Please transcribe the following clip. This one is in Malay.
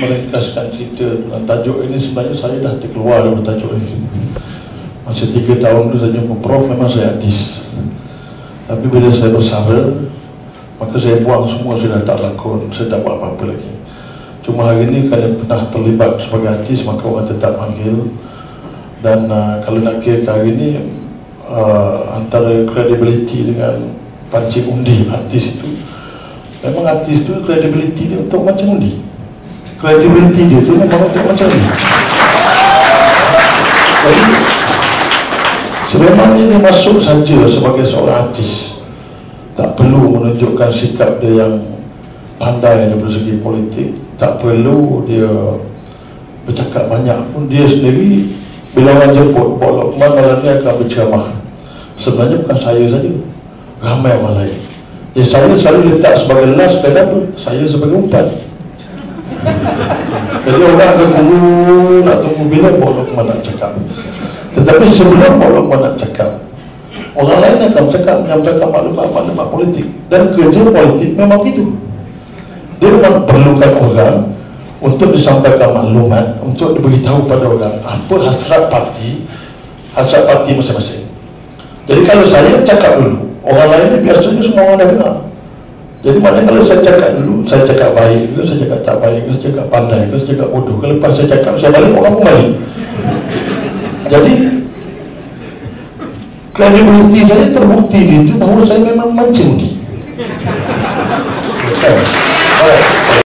meringkaskan cerita dengan tajuk ini sebenarnya saya dah terkeluar dari tajuk ini. Masa tiga tahun dulu saya jumpa Prof memang saya artis. Tapi bila saya bersara maka saya buang semua saya dah tak lakon saya tak buat apa-apa lagi. Cuma hari ini kerana pernah terlibat sebagai artis maka orang tetap panggil dan uh, kalau nak kira hari ini uh, antara credibility dengan pancing undi artis itu. Memang artis itu credibility dia untuk macam undi credibility dia tu memang untuk macam ni. Jadi sebenarnya dia masuk saja sebagai seorang artis. Tak perlu menunjukkan sikap dia yang pandai dari segi politik. Tak perlu dia bercakap banyak pun. Dia sendiri bila orang jemput bolok mana dia akan berceramah. Sebenarnya bukan saya saja. Ramai orang lain. Ya saya selalu letak sebagai last kenapa saya sebagai umpan jadi orang akan tunggu nak tunggu bila bolok mana nak cakap. Tetapi sebelum bolok mana nak cakap orang lain akan cakap menyampaikan maklumat-maklumat politik. Dan kerja politik memang begitu dia memang perlukan orang untuk disampaikan maklumat untuk diberitahu pada orang apa hasrat parti hasrat parti masing-masing. Jadi kalau saya cakap dulu orang lain ni biasanya semua orang dah dengar jadi maknanya kalau saya cakap dulu saya cakap baik ke saya cakap tak baik ke saya cakap pandai ke saya cakap bodoh ke lepas saya cakap saya balik orang pun balik jadi credibility saya terbukti itu bahawa saya memang mancing. Alright.